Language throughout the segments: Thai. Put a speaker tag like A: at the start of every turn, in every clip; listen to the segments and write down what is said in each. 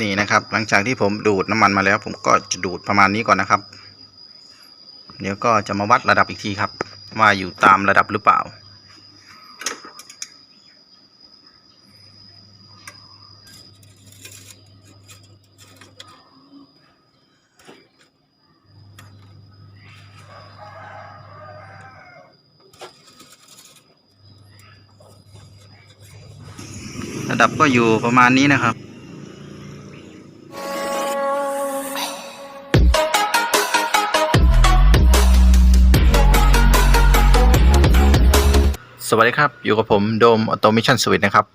A: นี่นะครับ หลังจากที่ผมดูดน้ำมันมาแล้ว ผมก็จะดูดประมาณนี้ก่อนนะครับ เดี๋ยวก็จะมาวัดระดับอีกทีครับ ว่าอยู่ตามระดับหรือเปล่า ระดับก็อยู่ประมาณนี้นะครับ วัสดีครับ อยู่กับผมโดมออโต a มชันสวิตนะครับ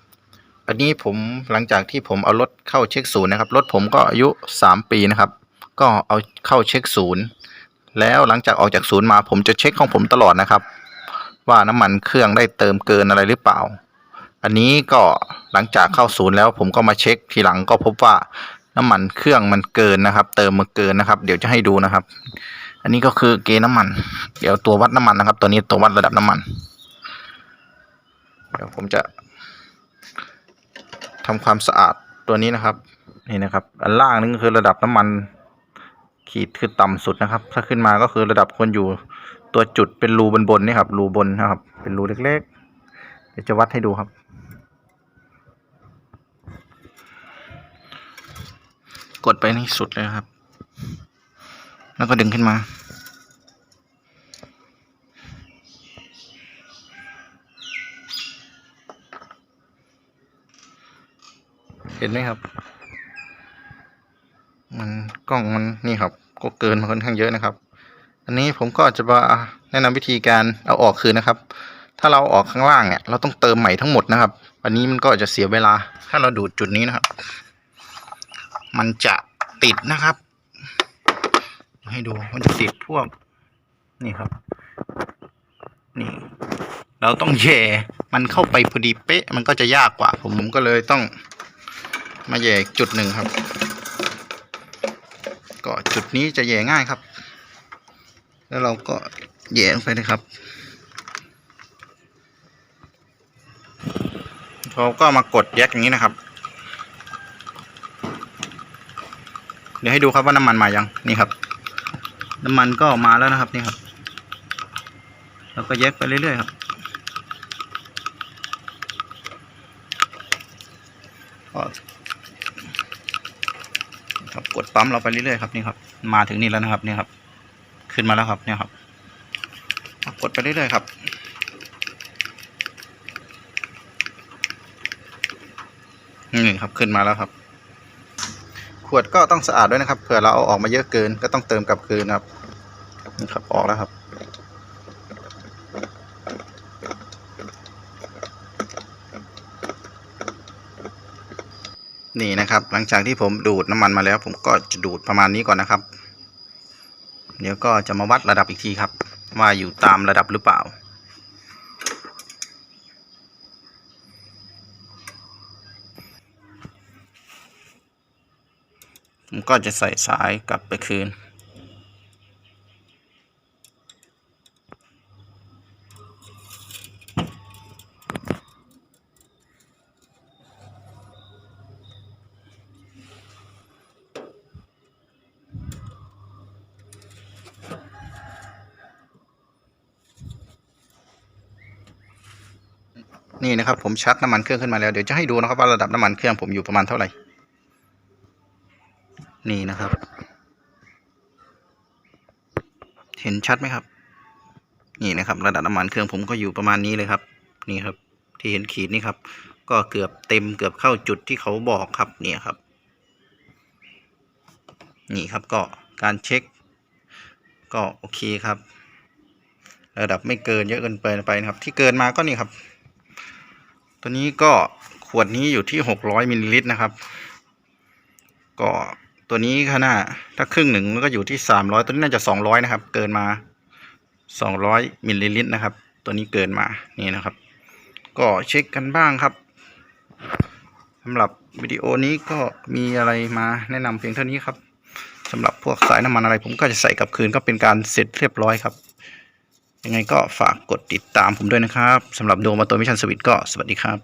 A: อันนี้ผมหลังจากที่ผมเอารถเข้าเช็คศูนย์นะครับ รถผมก็อายุ 3 ปีนะครับ ก็เอาเข้าเช็คศูนย์ แล้วหลังจากออกจากศูนย์มาผมจะเช็คของผมตลอดนะครับ ว่าน้ำมันเครื่องได้เติมเกินอะไรหรือเปล่า อันนี้ก็หลังจากเข้าศูนย์แล้วผมก็มาเช็คทีหลังก็พบว่าน้ำมันเครื่องมันเกินนะครับ เติมมาเกินนะครับ เดี๋ยวจะให้ดูนะครับ อันนี้ก็คือเกณฑ์น้ำมัน เดี๋ยวตัววัดน้ำมันนะครับ ตัวนี้ตัววัดระดับน้ำมัน ดี๋ยวผมจะทำความสะอาดตัวนี้นะครับ นี่นะครับ อันล่างนี่ก็คือระดับน้ำมันขีดคือต่ำสุดนะครับ ถ้าขึ้นมาก็คือระดับคนอยู่ตัวจุดเป็นรูบนบนนี่ครับ รูบนนะครับ เป็นรูเล็กๆ เดี๋ยวจะวัดให้ดูครับ กดไปในสุดเลยครับ แล้วก็ดึงขึ้นมา เห็นไหมครับ มันกล้องมันนี่ครับ ก็เกินมาค่อนข้างเยอะนะครับ อันนี้ผมก็จะมาแนะนำวิธีการเอาออกคืนนะครับ ถ้าเราอาออกข้างล่างเนี่ย เราต้องเติมใหม่ทั้งหมดนะครับอันนี้มันก็จะเสียเวลา ถ้าเราดูดจุดนี้นะครับ มันจะติดนะครับ ให้ดูมันจะติดพวก นี่ครับ นี่ เราต้องแย่มันเข้าไปพอดีเป๊ะ มันก็จะยากกว่า ผมผมก็เลยต้อง มาแย่จุดหนึ่งครับ ก็จุดนี้จะแย่ง่ายครับ แล้วเราก็แย่ลงไปเลยครับเราก็มากดแยกอย่างนี้นะครับ เดี๋ยวให้ดูครับว่าน้ำมันมายังนี่ครับ น้ำมันก็มาแล้วนะครับนี่ครับแล้วก็แยกไปเรื่อยๆครับก็ ครับกดปั๊มเราไปเรื่อยๆครับนี่ครับมาถึงนี่แล้วนะครับนี่ครับ ขึ้นมาแล้วครับเนี่ยครับกดไปเรื่อยๆครับนี่ครับขึ้นมาแล้วครับ ขวดก็ต้องสะอาดด้วยนะครับเผื่อเราเอาออกมาเยอะเกินก็ต้องเติมกลับคืนครับนี่ครับออกแล้วครับ นี่นะครับ หลังจากที่ผมดูดน้ำมันมาแล้ว ผมก็จะดูดประมาณนี้ก่อนนะครับ เดี๋ยวก็จะมาวัดระดับอีกทีครับ ว่าอยู่ตามระดับหรือเปล่า ผมก็จะใส่สายกลับไปคืน นี่นะครับผมชัดน้ำมันเครื่องขึ้นมาแล้วเดี๋ยวจะให้ดูนะครับว่าระดับน้ำมันเครื่องผมอยู่ประมาณเท่าไหร่ นี่นะครับ เห็นชัดไหมครับ นี่นะครับ ระดับน้ำมันเครื่องผมก็อยู่ประมาณนี้เลยครับ นี่ครับ ที่เห็นขีดนี่ครับ ก็เกือบเต็มเกือบเข้าจุดที่เขาบอกครับเนี่ยครับ นี่ครับก็การเช็ค ก็โอเคครับ ระดับไม่เกินเยอะเกินไปไปนะครับ ที่เกินมาก็นี่ครับ ตัวนี้ก็ขวดนี้อยู่ที่หกร้อยมิลลิลิตรนะครับ ก็ตัวนี้ขนาดถ้าครึ่งหนึ่งก็อยู่ที่สามร้อยตัวนี้น่าจะสองร้อยนะครับ เกินมาสองร้อยมิลลิลิตรนะครับ ตัวนี้เกินมานี่นะครับ ก็เช็คกันบ้างครับสำหรับวิดีโอนี้ก็มีอะไรมาแนะนำเพียงเท่านี้ครับสำหรับพวกสายน้ำมันอะไรผมก็จะใส่กลับคืนก็เป็นการเสร็จเรียบร้อยครับ ยังไงก็ฝากกดติดตามผมด้วยนะครับสำหรับดวงมาตัวมิชันสวิตก็สวัสดีครับ